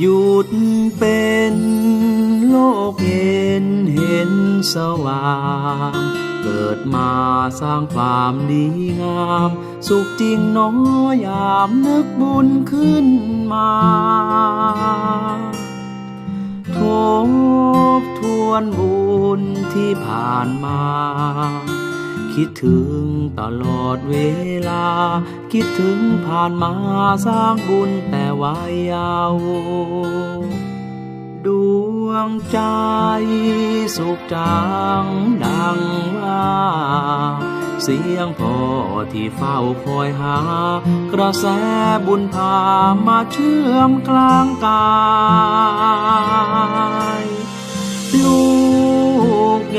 หยุดเป็นโลกเย็นเห็นสว่าง เกิดมาสร้างความดีงาม สุขจริงน้อยามนึกบุญขึ้นมาทบทวนบุญที่ผ่านมา คิดถึงตลอดเวลา คิดถึงผ่านมาสร้างบุญแต่วัยเยาวดวงใจสุขจังดังว่า เสียงพ่อที่เฝ้าคอยหา กระแสบุญพามาเชื่อมกลางกาย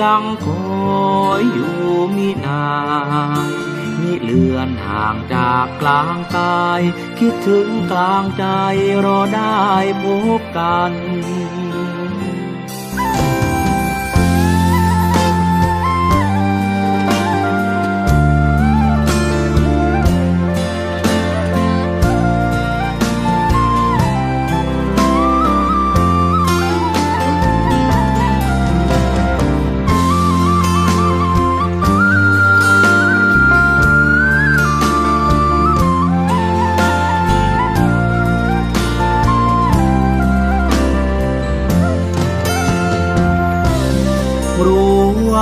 ยังคอยอยู่มินายมิเลือนห่างจากกลางกาย คิดถึงกลางใจรอได้พบกัน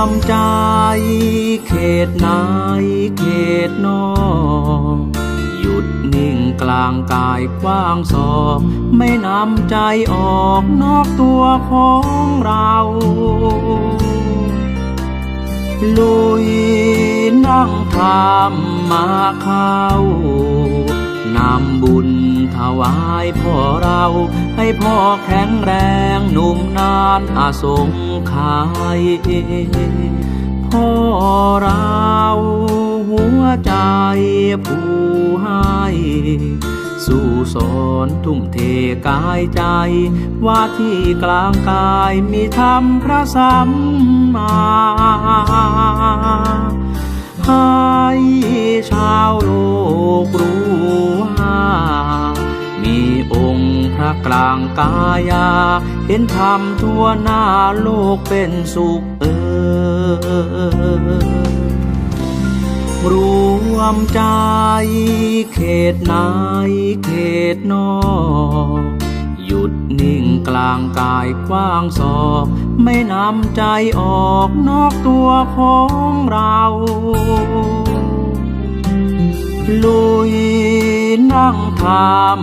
วมใจ เขตไหนเขตนอกหยุดนิ่งกลางกายกว้างศอกไม่นำใจออกนอกตัวของเราลุยนั่งทำมาเข้า วายพ่อเรา ให้พ่อแข็งแรงหนุ่มนานอาสงขายพ่อเราหัวใจผู้ให้สู่สอนทุ่มเทกายใจ ว่าที่กลางกายมีธรรมพระสัมมา กลางกายา เห็นธรรมทั่วหน้าโลกเป็นสุขเออรวมใจเขตไหนเขตนอก หยุดนิ่งกลางกายกว้างศอกไม่นำใจออกนอกตัวของเรา ลุยนั่ง ท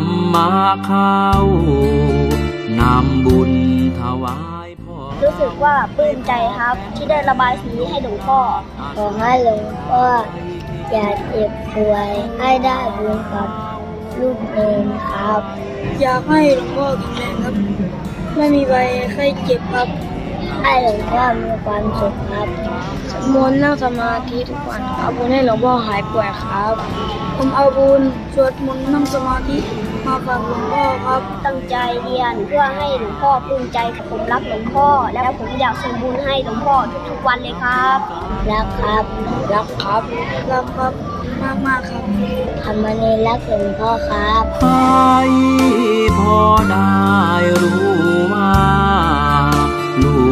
ำมาเข้านำบุญถวายพ่อรู้สึกว่าปลื้มใจครับที่ได้ระบายสีให้หลวงพ่อขอให้หลวงพ่ออย่าเจ็บป่วยให้ได้บุญกับลูกเองครับ อยากให้หลวงพ่อแข็งแรงครับ ไม่มีใบไข้เจ็บครับ ให้หลวงพ่อมีความสุขครับสวดมนต์นั่งสมาธิทุกวันเอาบุญให้หลวงพ่อหายป่วยครับ ผมเอาบุญสวดมนต์นั่งสมาธิมาฝากหลวงพ่อครับ ตั้งใจเรียนเพื่อให้หลวงพ่อปลื้มใจกับผมรักหลวงพ่อ และผมอยากส่งบุญให้หลวงพ่อทุกๆวันเลยครับรักครับรักครับรักครับมากมากๆครับทำมานีรักหลวงพ่อครับให้พอได้รู้ว่า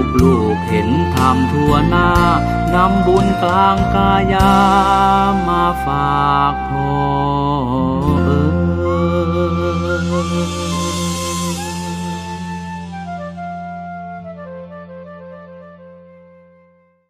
ลูกลูกเห็นทำทั่วหน้านำบุญกลางกายามาฝากพ่อ